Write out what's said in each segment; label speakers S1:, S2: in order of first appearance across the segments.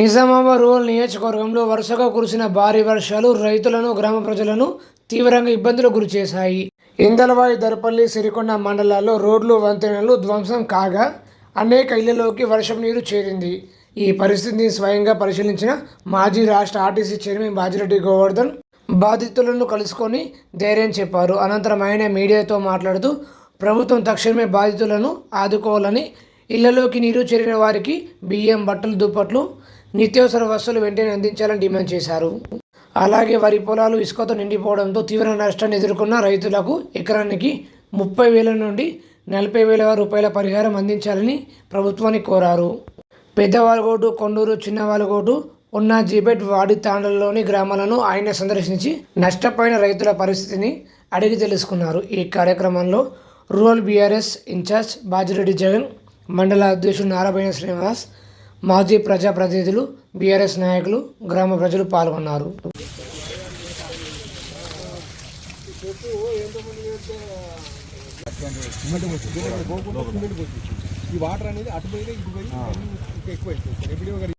S1: Nizamabad rural నియోజకవర్గంలో వరుసగా కురిసిన భారీ వర్షాలు రైతులను గ్రామ ప్రజలను తీవ్రంగా ఇబ్బందులకు గురిచేశాయి ఇందలవాయి దరపల్లి సిరికొండ మండలాల్లో రోడ్లు వంతెనలు ధ్వంసం కాగా అనేక ఇళ్ళలోకి వర్షం నీరు చేరింది. ఈ పరిస్థితిని స్వయంగా పరిశీలించిన మాజీ రాష్ట్ర ఆర్టీసీ చైర్మన్ బాజిరెడ్డి గోవర్ధన్ బాధితులను కలుసుకొని ధైర్యం చెప్పారు. అనంతరం ఆయన మీడియాతో మాట్లాడుతూ ప్రభుత్వం తక్షణమే బాధితులను ఆదుకోవాలని ఇళ్ళలోకి నీరు చేరిన వారికి బియ్యం బట్టలు దుప్పట్లు నిత్యావసర వస్తువులు వెంటనే అందించాలని డిమాండ్ చేశారు. అలాగే వరి పొలాలు ఇసుకతో నిండిపోవడంతో తీవ్ర నష్టాన్ని ఎదుర్కొన్న రైతులకు ఎకరానికి ముప్పై వేల నుండి నలభై వేల రూపాయల పరిహారం అందించాలని ప్రభుత్వాన్ని కోరారు. పెద్దవాలగోటు కొండూరు చిన్నవాలగోటు ఉన్న జీబెట్ వాడి తాండలలోని గ్రామాలను ఆయన సందర్శించి నష్టపోయిన రైతుల పరిస్థితిని అడిగి తెలుసుకున్నారు. ఈ కార్యక్రమంలో rural BRS incharge Bajireddy Jagan మండల అధ్యక్షుడు నారాయణ శ్రీనివాస్ మాజీ ప్రజాప్రతినిధులు బీఆర్ఎస్ నాయకులు గ్రామ ప్రజలు పాల్గొన్నారు.
S2: ఈ వాటర్ అనేది అటు పోయినా ఇటు పోయి ఎక్కువ అయిపోతుంది ఎప్పుడు ఒకటి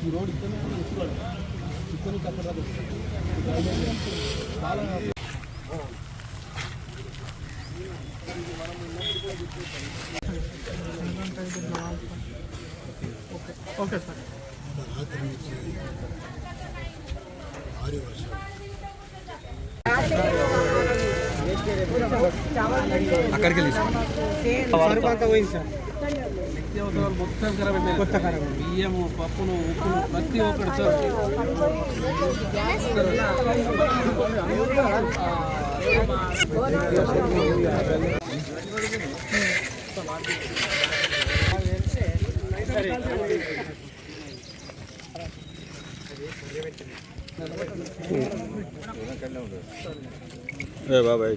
S2: ఈ రోడ్ ఇక్కడ ఇక్కడ నుంచి అక్కడ చాలా ఓకే సార్.
S3: రాత్రి నుంచి భారీ వర్షం
S2: అక్కడికి వెళ్ళి. సరుకు అంతా పోయింది సార్. నిత్యావసరాలు మొత్తం ఖరాబ్ ఖరాబ్ బియ్యము పప్పును ఉప్పును ప్రతి ఒక్కటి సార్.
S4: బాబాయ్.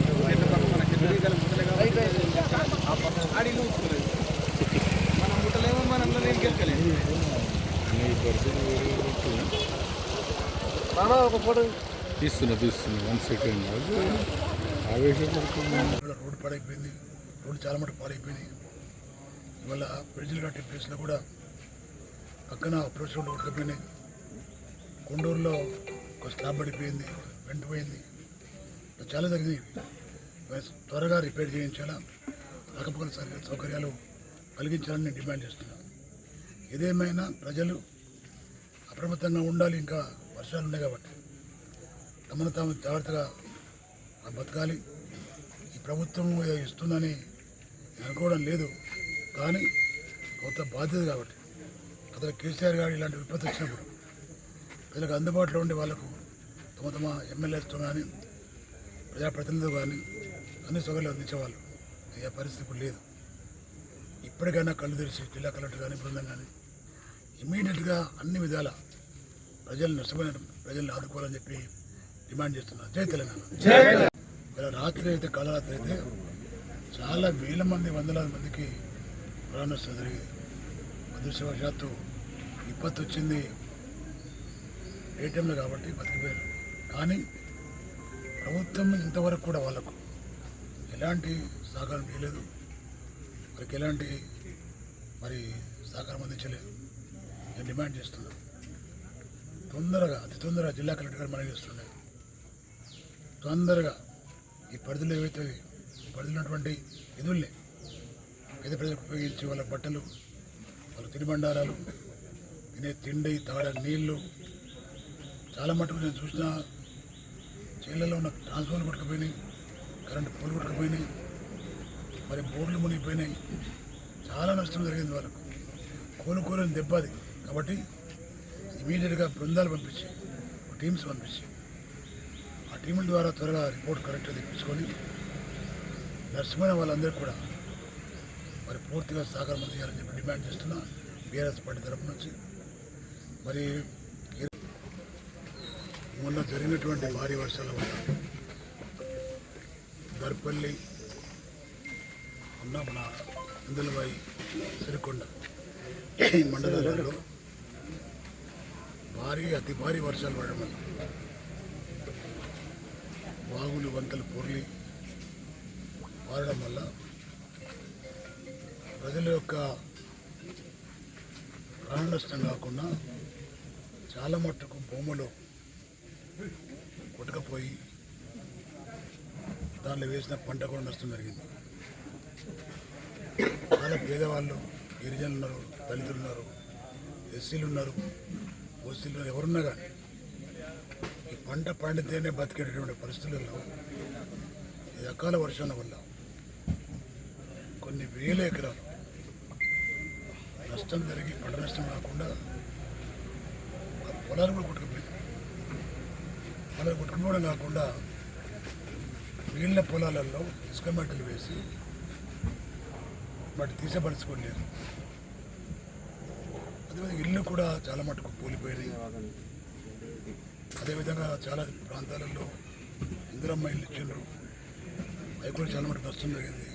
S2: పడితే ఇక నేను మనం ముట్టలేమో మనం గెలకలేదు మామ ఒక ఫోటో
S4: తీస్తున్నా. తీస్తున్నా వన్ సెకండ్ ఆవేశపడుతున్నా.
S3: ఇవాళ రోడ్డు పాడైపోయింది. రోడ్డు చాలా మటుకు పాడైపోయింది. ఇవాళ బ్రిడ్జిలు కట్టే ప్లేస్లో కూడా పక్కన అప్రోచ్ రోడ్డు ఉడకపోయినాయి కొండూరులో ఒక స్లాబ్ పడిపోయింది. వెంటిపోయింది. చాలా జరిగింది. త్వరగా రిపేర్ చేయించాలా? రాకపోకల సౌకర్యాలు కలిగించాలని నేను డిమాండ్ చేస్తున్నాను ఏదేమైనా ప్రజలు అప్రమత్తంగా ఉండాలి ఇంకా వర్షాలు ఉన్నాయి కాబట్టి తమను తాము జాగ్రత్తగా బతకాలి. ఈ ప్రభుత్వం ఇస్తుందని నేను అనుకోవడం లేదు. కానీ కొత్త బాధ్యత కాబట్టి అతను కేసీఆర్ గారు ఇలాంటి విపత్తు వచ్చినప్పుడు ప్రజలకు అందుబాటులో ఉండే వాళ్ళకు తమ తమ ఎమ్మెల్యేస్తో కానీ ప్రజాప్రతినిధులు కానీ అన్ని సౌకర్యాలు అందించేవాళ్ళు ఏ పరిస్థితి ఇప్పుడు లేదు. ఇప్పటికైనా కళ్ళు తెరిచి జిల్లా కలెక్టర్ కానీ బృందం కానీ ఇమీడియట్గా అన్ని విధాల ప్రజలు నష్టపోయిన ప్రజల్ని ఆదుకోవాలని చెప్పి డిమాండ్ చేస్తున్నారు. జై తెలంగాణ. ఇలా రాత్రి అయితే కాలరాత్రి అయితే చాలా వేల మంది వందలాది మందికి ప్రాణ నష్టం జరిగింది. అదృష్టవశాత్తు విపత్తు వచ్చింది ఏ టైంలో కాబట్టి బతికిపోయారు. కానీ ప్రభుత్వం ఇంతవరకు కూడా వాళ్ళకు ఎలాంటి సహకారం చేయలేదు. వారికి ఎలాంటి మరి సహకారం అందించలేదు. నేను డిమాండ్ చేస్తున్నాను. తొందరగా అతి తొందరగా జిల్లా కలెక్టర్ గారు మనం చేస్తున్నాయి తొందరగా ఈ పరిధిలో ఏవైతే ఈ పరిధిలో ఉన్నటువంటి నిధుల్ని పేద ప్రజలకు ఉపయోగించి వాళ్ళ బట్టలు వాళ్ళ తినుబండారాలు తినే తిండి తాగడానికి నీళ్ళు చాలా మటుకు నేను చూసిన చేళ్ళలో ఉన్న ట్రాన్స్ఫార్మర్ కొట్టుకుపోయినాయి కరెంటు పోలు కొట్టుకుపోయినాయి మరి బోర్లు మునిగిపోయినాయి. చాలా నష్టం జరిగింది వాళ్ళకు. కోలుకోలేని దెబ్బ అది కాబట్టి ఇమీడియట్గా బృందాలు పంపించి టీమ్స్ పంపించి ఆ టీముల ద్వారా త్వరగా రిపోర్ట్ కరెక్ట్గా తెప్పించుకొని నష్టమైన వాళ్ళందరికీ కూడా మరి పూర్తిగా సహకారం అందించాలని చెప్పి డిమాండ్ చేస్తున్న బీఆర్ఎస్ పార్టీ తరపు నుంచి. మరి మొన్న జరిగినటువంటి భారీ వర్షాల వల్ల దర్పల్లి ఉన్న మన ఇందులబాయి సిరికొండ ఈ మండలాలలో భారీ అతి భారీ వర్షాలు పడడం వల్ల వాగులు వంతలు పొర్లి పారడం వల్ల ప్రజల యొక్క ప్రాణ నష్టం కాకుండా చాలా మట్టుకు భూములు కొట్టుకపోయి దానిలో వేసిన పంట కూడా నష్టం జరిగింది. పేదవాళ్ళు గిరిజనులు ఉన్నారు దళితులు ఉన్నారు ఎస్సీలు ఉన్నారు ఓసీలు ఉన్నారు ఎవరున్నా కానీ ఈ పంట పండితేనే బతికేటటువంటి పరిస్థితుల్లో ఈ అకాల వర్షాల వల్ల కొన్ని వేల ఎకరాలు నష్టం జరిగి పంట నష్టం కాకుండా ఆ పొలాలు కూడా కొట్టుకుపోయింది పొలాలు కొట్టుకుపోవడం కాకుండా నీళ్ళ పొలాలలో ఇసుక మట్టలు వేసి వాటి తీసపరచుకోలేదు. అదేవిధంగా ఇల్లు కూడా చాలా మటుకు కూలిపోయినాయి అదేవిధంగా చాలా ప్రాంతాలలో ఇందిరమ్మ ఇల్లు ఇచ్చిండ్రు. అవి కూడా చాలా మటుకు నష్టం జరిగింది.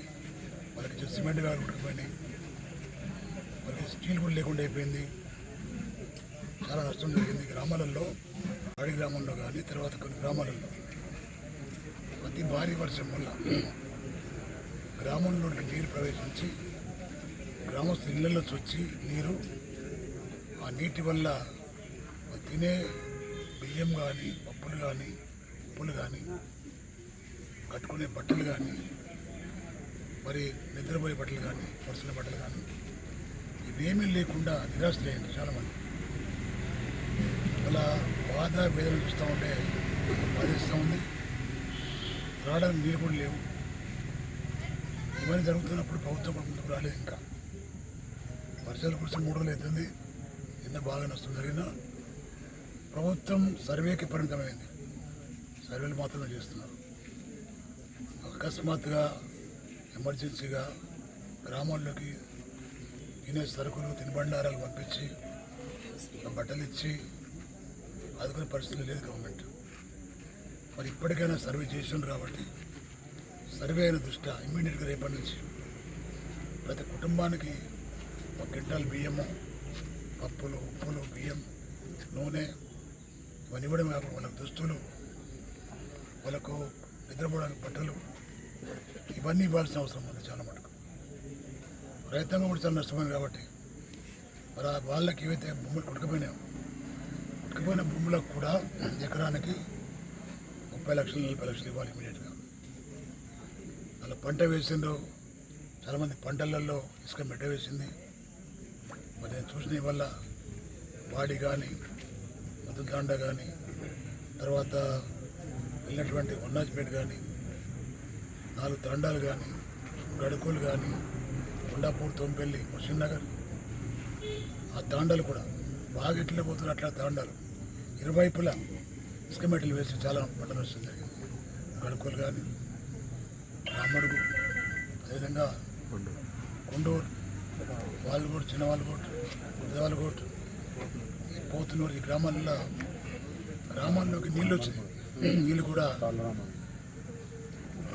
S3: వాళ్ళకి సిమెంట్ వ్యాలు ఉడికిపోయినాయి. వాళ్ళకి స్టీల్ కూడా లేకుండా అయిపోయింది. చాలా నష్టం జరిగింది. గ్రామాలలో అడవి గ్రామంలో కానీ తర్వాత కొన్ని గ్రామాలలో. ప్రతి భారీ వర్షం వల్ల గ్రామంలోకి నీరు ప్రవేశించి గ్రామస్తుల ఇళ్ళలో వచ్చి నీరు ఆ నీటి వల్ల తినే బియ్యం కానీ పప్పులు కానీ ఉప్పులు కానీ కట్టుకునే బట్టలు కానీ మరి నిద్రపోయే బట్టలు కానీ పరుసుల బట్టలు కానీ ఇవేమీ లేకుండా నిరాశలేయండి చాలామంది. అలా బాధ వేదన చూస్తూ ఉంటే బాధిస్తూ ఉంది. రావడానికి నీరు కూడా లేవు. ఇవన్నీ జరుగుతున్నప్పుడు ప్రభుత్వం ముందుకు రాలేదు ఇంకా. వర్షాలు కురిసి మూడు రోజులు అవుతుంది. నిన్న బాగా నష్టం జరిగినా ప్రభుత్వం సర్వేకి పరిమితమైంది. సర్వేలు మాత్రమే చేస్తున్నారు. అకస్మాత్తుగా ఎమర్జెన్సీగా గ్రామాల్లోకి తినే సరుకులు తినుబండారాలు పంపించి బట్టలు ఇచ్చి ఆదుకునే పరిస్థితి లేదు గవర్నమెంట్. మరి ఇప్పటికైనా సర్వే చేసిండ్రు కాబట్టి సర్వే అయిన దృష్ట్యా ఇమ్మీడియట్గా రేపటి నుంచి ప్రతి కుటుంబానికి ఒక క్వింటాల్ బియ్యము పప్పులు ఉప్పులు బియ్యం నూనె ఇవన్నీ ఇవ్వడం కాకుండా వాళ్ళకు దుస్తులు వాళ్ళకు నిద్రపోవడానికి బట్టలు ఇవన్నీ ఇవ్వాల్సిన అవసరం ఉంది చాలా మటుకు. రైతాంగం కూడా చాలా నష్టమైంది కాబట్టి మరి వాళ్ళకి ఏవైతే భూములు కొట్టుకుపోయినాయో కొట్టుకుపోయిన భూములకు కూడా ఎకరానికి ముప్పై లక్షలు నలభై లక్షలు ఇవ్వాలి ఇమీడియట్గా. అలా పంట వేసిండ్రు చాలామంది పంటలలో ఇసుక మెట్ట వేసింది మరి నేను చూసిన వల్ల వాడి కానీ మధుదాండ కానీ తర్వాత వెళ్ళినటువంటి ఉన్నాజ్పేట కానీ నాలుగు తండాలు కానీ గడుకులు కానీ కొండాపూర్ తొంపెల్లి ముషిన్ నగర్ ఆ తాండాలు కూడా బాగా ఎట్లా పోతున్నారు అట్లా తాండాలు. ఇరువైపులా ఇసుక మెట్లు వేసి చాలా పంట నష్టం జరిగింది. గడుకులు కానీ రామడుగు అదేవిధంగా కొండూరు వాళ్ళగోడు చిన్న వాళ్ళగోడు పెద్దవాళ్ళగోడు ఈ పోతున్నూరు ఈ గ్రామాల్లో గ్రామాల్లోకి నీళ్ళు వచ్చినాయి. నీళ్ళు కూడా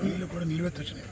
S3: నీళ్ళు కూడా నిలువెత్తి వచ్చినాయి